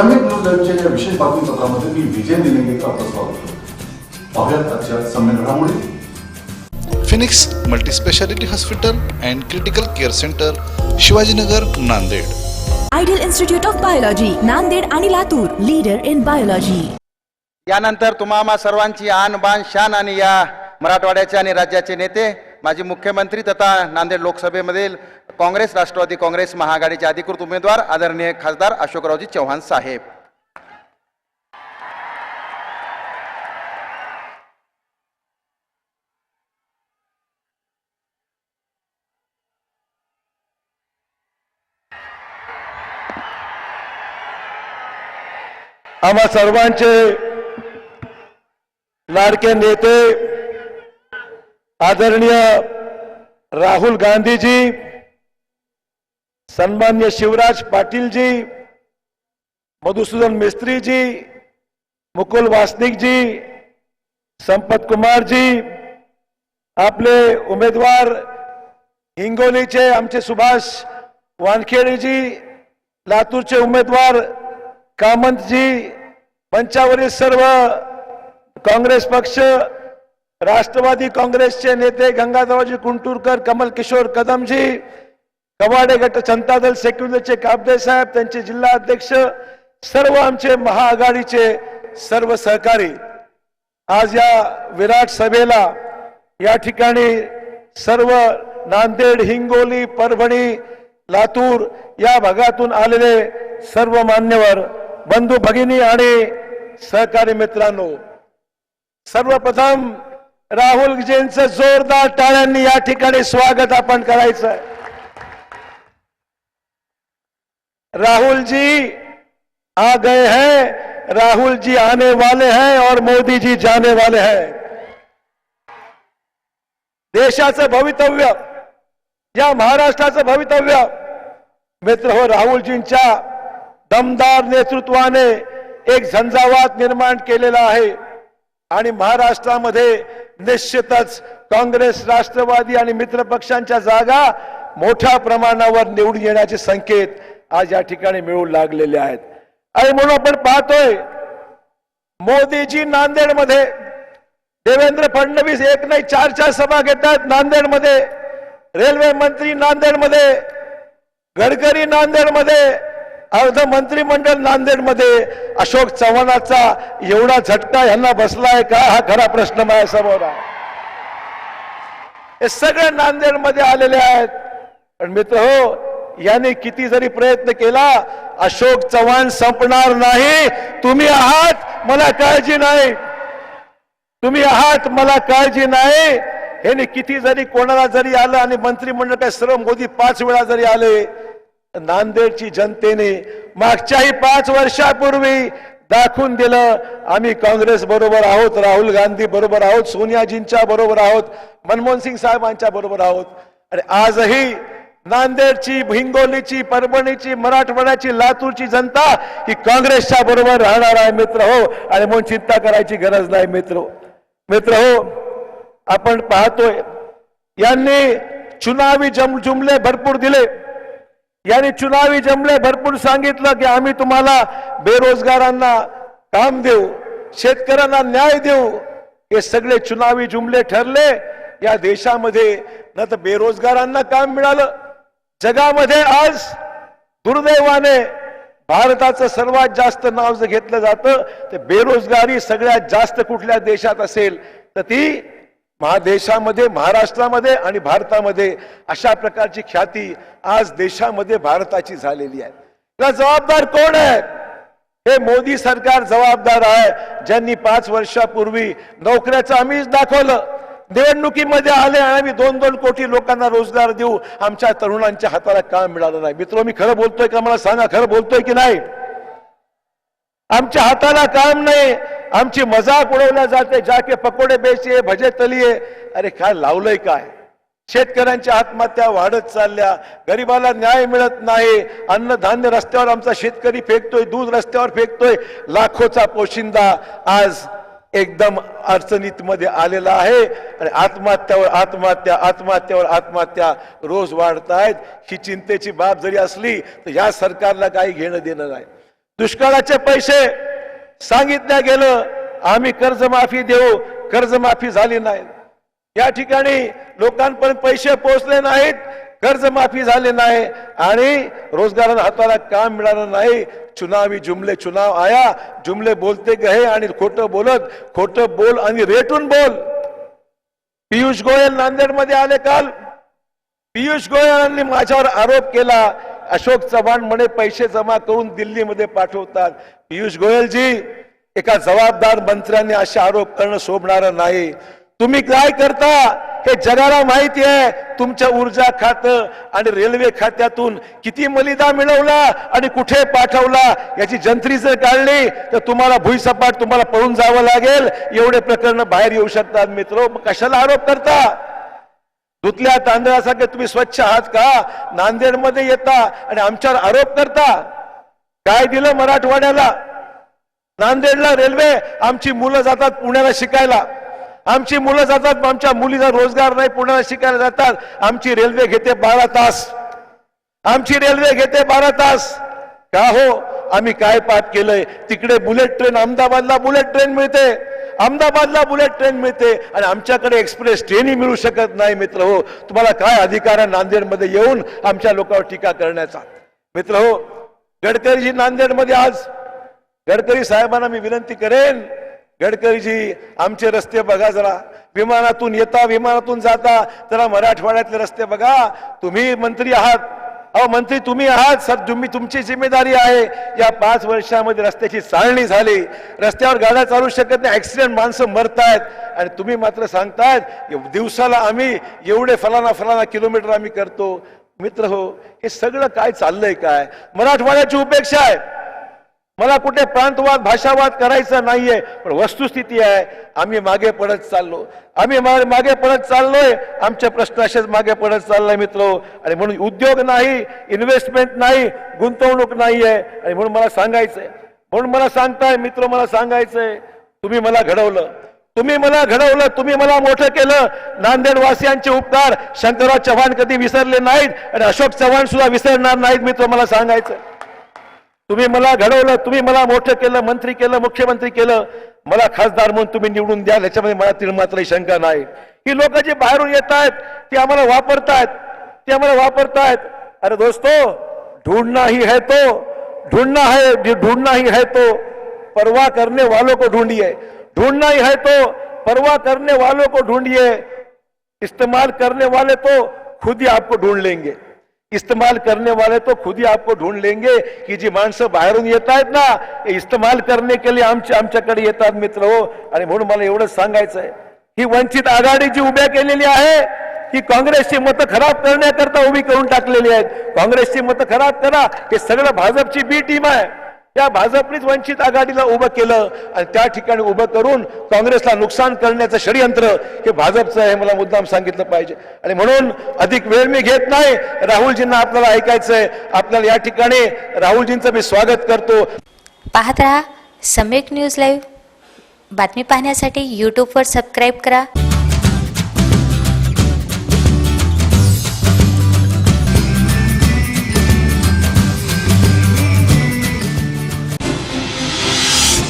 समेत न्यूज लाईव्हच्या या विशेष बातमीपत्रामध्ये मी विजय निलंगेकर आपलं स्वागत पाहुयात आजच्या घडामोडी Phoenix multispeciality hospital and critical care centre Shivajinagar Nanded ideal institute of biology Nanded आणि लातूर लीडर इन बायोलॉजी यानंतर तुम्हा सर्वांची आन बान शान आणि या मराठवाड्याचे आणि राज्याचे नेते माजी मुख्यमंत्री तथा नांदेड लोकसभेमधील काँग्रेस राष्ट्रवादी काँग्रेस महाआघाडीचे अधिकृत उमेदवार आदरणीय खासदार अशोकरावजी चव्हाण साहेब. आम्हा सर्वांचे लाडके नेते आदरणीय राहुल गांधीजी सन्मान्य शिवराज पाटीलजी मधुसूदन मिस्त्रीजी मुकुल वासनिकजी संपत कुमारजी आपले उमेदवार हिंगोलीचे आमचे सुभाष वानखेडेजी लातूरचे उमेदवार कामंतजी मंचावरील सर्व काँग्रेस पक्ष राष्ट्रवादी काँग्रेसचे नेते गंगाधरजी कुंटूरकर कमल किशोर कदमजी कवाडे गट जनता दल सेक्युलरचे काबदे साहेब त्यांचे जिल्हा अध्यक्ष सर्व आमचे महाआघाडीचे सर्व सहकारी. आज या विराट सभेला या ठिकाणी सर्व नांदेड हिंगोली परभणी लातूर या भागातून आलेले सर्व मान्यवर बंधू भगिनी आणि सहकारी मित्रांनो सर्वप्रथम राहुलजींचं जोरदार टाळ्यांनी या ठिकाणी स्वागत आपण करायचं आहे राहुल जी आ गए हैं। राहुल जी आने वाले हैं और मोदी जी जाने वाले हैं। देशाचं भवितव्य या महाराष्ट्राचं भवितव्य मित्र हो राहुलजींच्या दमदार नेतृत्वाने एक झंझावात निर्माण केलेला आहे आणि महाराष्ट्रामध्ये निश्चितच काँग्रेस राष्ट्रवादी आणि मित्र पक्षांच्या जागा मोठ्या प्रमाणावर निवडून येण्याचे संकेत आज या ठिकाणी मिळू लागलेले आहेत. आणि म्हणून आपण पाहतोय मोदीजी नांदेडमध्ये देवेंद्र फडणवीस एक नाही चार चार सभा घेतात नांदेडमध्ये. रेल्वे मंत्री नांदेडमध्ये गडकरी नांदेडमध्ये अर्ध मंत्रिमंडळ नांदेडमध्ये. अशोक चव्हाणाचा एवढा झटका यांना बसलाय का? हा खरा प्रश्न माझ्यासमोर आहे. हे सगळे नांदेडमध्ये आलेले आहेत. पण मित्र हो यांनी किती जरी प्रयत्न केला अशोक चव्हाण संपणार नाही. तुम्ही आहात मला काळजी नाही. तुम्ही आहात मला काळजी नाही. हे किती जरी कोणाला जरी आलं आणि मंत्रिमंडळ काय सर्व मोदी पाच वेळा जरी आले नांदेडची जनतेने मागच्याही पाच वर्षापूर्वी दाखवून दिलं आम्ही काँग्रेस बरोबर आहोत राहुल गांधी बरोबर आहोत सोनियाजींच्या बरोबर आहोत मनमोहन सिंग साहेबांच्या बरोबर आहोत. आणि आजही नांदेडची हिंगोलीची परभणीची मराठवाड्याची लातूरची जनता ही काँग्रेसच्या बरोबर राहणार आहे मित्र हो. आणि म्हणून चिंता करायची गरज नाही मित्र हो. मित्र हो आपण पाहतोय यांनी चुनावी जम जुमले भरपूर दिले. यांनी चुनावी जमले भरपूर सांगितलं की आम्ही तुम्हाला बेरोजगारांना काम देऊ शेतकऱ्यांना न्याय देऊ. हे सगळे चुनावी जुमले ठरले. या देशामध्ये न तर बेरोजगारांना काम मिळालं. जगामध्ये आज दुर्दैवाने भारताचं सर्वात जास्त नाव जर घेतलं जातं ते बेरोजगारी सगळ्यात जास्त कुठल्या देशात असेल तर ती महादेशामध्ये महाराष्ट्रामध्ये आणि भारतामध्ये अशा प्रकारची ख्याती आज देशामध्ये भारताची झालेली आहे. त्याला जबाबदार कोण आहे? हे मोदी सरकार जबाबदार आहे ज्यांनी पाच वर्षापूर्वी नोकऱ्याचं आम्हीच दाखवलं. निवडणुकीमध्ये आले आणि आम्ही दोन दोन कोटी लोकांना रोजगार देऊ आमच्या तरुणांच्या हाताला काम मिळालं नाही. मित्र मी खरं बोलतोय का? मला सांगा खरं बोलतोय की नाही? आमच्या हाताला काम नाही आमची मजाक उडवल्या जाते जाके पकोडे बेचे भजे तलिये. अरे काय लावलंय काय? शेतकऱ्यांच्या आत्महत्या वाढत चालल्या गरिबाला न्याय मिळत नाही अन्नधान्य रस्त्यावर आमचा शेतकरी फेकतोय दूध रस्त्यावर फेकतोय लाखोचा पोशिंदा आज एकदम अडचणीत मध्ये आलेला आहे आणि आत्महत्यावर आत्महत्या आत्महत्यावर आत्महत्या रोज वाढत आहेत. ही चिंतेची बाब जरी असली तर या सरकारला काही घेणं देणं नाही. दुष्काळाचे पैसे सांगितलं गेलं आम्ही कर्जमाफी देऊ कर्जमाफी झाली नाही. या ठिकाणी लोकांपर्यंत पैसे पोहोचले नाहीत. कर्जमाफी झाले नाही आणि रोजगाराला हाताला काम मिळालं नाही. चुनावी जुमले चुनाव आया. जुमले बोलते गहे आणि खोटं बोलत. खोटं बोल आणि रेटून बोल. पियुष गोयल नांदेडमध्ये आले काल. पियुष गोयलांनी माझ्यावर आरोप केला. अशोक चव्हाण म्हणे पैसे जमा करून दिल्लीमध्ये पाठवतात. पियुष गोयलजी एका जबाबदार मंत्र्यांनी असे आरोप करणं शोभणार नाही. तुम्ही काय करता? हे जगाला माहिती आहे तुमच्या ऊर्जा खातं आणि रेल्वे खात्यातून किती मलिदा मिळवला आणि कुठे पाठवला याची जंत्री जर काढली तर तुम्हाला भुईसपाट तुम्हाला पळून जावं लागेल. एवढे प्रकरण बाहेर येऊ शकतात मित्र. मग कशाला आरोप करता? धुतल्या तांदळासारखे तुम्ही स्वच्छ आहात का? नांदेडमध्ये येता आणि आमच्यावर आरोप करता? काय दिलं मराठवाड्याला? नांदेडला रेल्वे आमची मुलं जातात पुण्याला शिकायला. आमची मुलं जातात आमच्या मुलीला रोजगार नाही पुण्याला शिकायला जातात आमची रेल्वे घेते बारा तास. आमची रेल्वे घेते बारा तास. का हो? आम्ही काय पाठ केलंय? तिकडे बुलेट ट्रेन अहमदाबादला बुलेट ट्रेन मिळते. अहमदाबादला बुलेट ट्रेन मिळते. आणि आमच्याकडे एक्सप्रेस ट्रेनही मिळू शकत नाही मित्र हो. तुम्हाला काय अधिकार आहे नांदेडमध्ये येऊन आमच्या लोकांवर टीका करण्याचा? मित्र हो गडकरीजी नांदेडमध्ये आज गडकरी साहेबांना मी विनंती करेन गडकरीजी आमचे रस्ते बघा जरा. विमानातून येता विमानातून जाता. जरा मराठवाड्यातले रस्ते बघा. तुम्ही मंत्री आहात. अहो मंत्री तुम्ही आहात. सर तुम्ही तुमची जिम्मेदारी आहे. या पाच वर्षामध्ये रस्त्याची चालणी झाली. रस्त्यावर गाड्या चालू शकत नाही. ऍक्सिडेंट माणसं मरतायत. आणि तुम्ही मात्र सांगतायत दिवसाला आम्ही एवढे फलाना फलाना किलोमीटर आम्ही करतो. मित्र हो हे सगळं काय चाललंय काय? मराठवाड्याची उपेक्षा आहे. मला कुठे प्रांतवाद भाषावाद करायचा नाहीये पण वस्तुस्थिती आहे. आम्ही मागे पडत चाललो. आम्ही मा- मागे पडत चाललोय. आमचे प्रश्न असेच मागे पडत चाललाय मित्र. आणि म्हणून उद्योग नाही इन्व्हेस्टमेंट नाही गुंतवणूक नाहीये. आणि म्हणून मला सांगायचंय. म्हणून मला सांगताय मित्र मला सांगायचंय. तुम्ही मला घडवलं. तुम्ही मला घडवलं. तुम्ही मला मोठं केलं. नांदेडवासियांचे उपकार शंकरराव चव्हाण कधी विसरले नाहीत आणि अशोक चव्हाण सुद्धा विसरणार नाहीत मित्र मला सांगायचं तुम्ही मला घडवलं तुम्ही मला मोठं केलं मंत्री केलं मुख्यमंत्री केलं मला खासदार म्हणून तुम्ही निवडून द्याल याच्यामध्ये मला तिळमात्रही शंका नाही. ही लोक जी बाहेरून येत आहेत ती आम्हाला वापरतायत ते आम्हाला वापरतायत. अरे दोस्तो ढूंढना ही है तो ढूंढना है जो ढूंढना ही है तो परवा करने वालों को ढूंढिए. ढूंढना ही है तो परवा करने वालों को ढूंढिए. इस्तेमाल करने वाले तो खुद ही आपको ढूंढ लेंगे. इस्तेमाल करने वाले तो खुद ही आपको ढूंढ लेंगे की जी माणसं बाहेरून येत आहेत ना इस्तेमाल करणे केले आमच्या आमच्याकडे येतात मित्र हो. आणि म्हणून मला एवढंच सांगायचं आहे ही वंचित आघाडी जी उभ्या केलेली आहे ही काँग्रेसची मतं खराब करण्याकरता उभी करून टाकलेली आहेत. काँग्रेसची मतं खराब करा हे सगळं भाजपची बी टीम आहे. त्या भाजपनीच वंचित आघाडीला उभं केलं आणि त्या ठिकाणी उभं करून काँग्रेसला नुकसान करण्याचं षडयंत्र हे भाजपचं आहे हे मला मुद्दाम सांगितलं पाहिजे. आणि म्हणून अधिक वेळ मी घेत नाही. राहुलजींना आपल्याला ऐकायचंय. आपल्याला या ठिकाणी राहुलजींचं मी स्वागत करतो. पाहत राहा सम्यक न्यूज लाईव्ह. बातमी पाहण्यासाठी यूट्यूबवर सबस्क्राईब करा.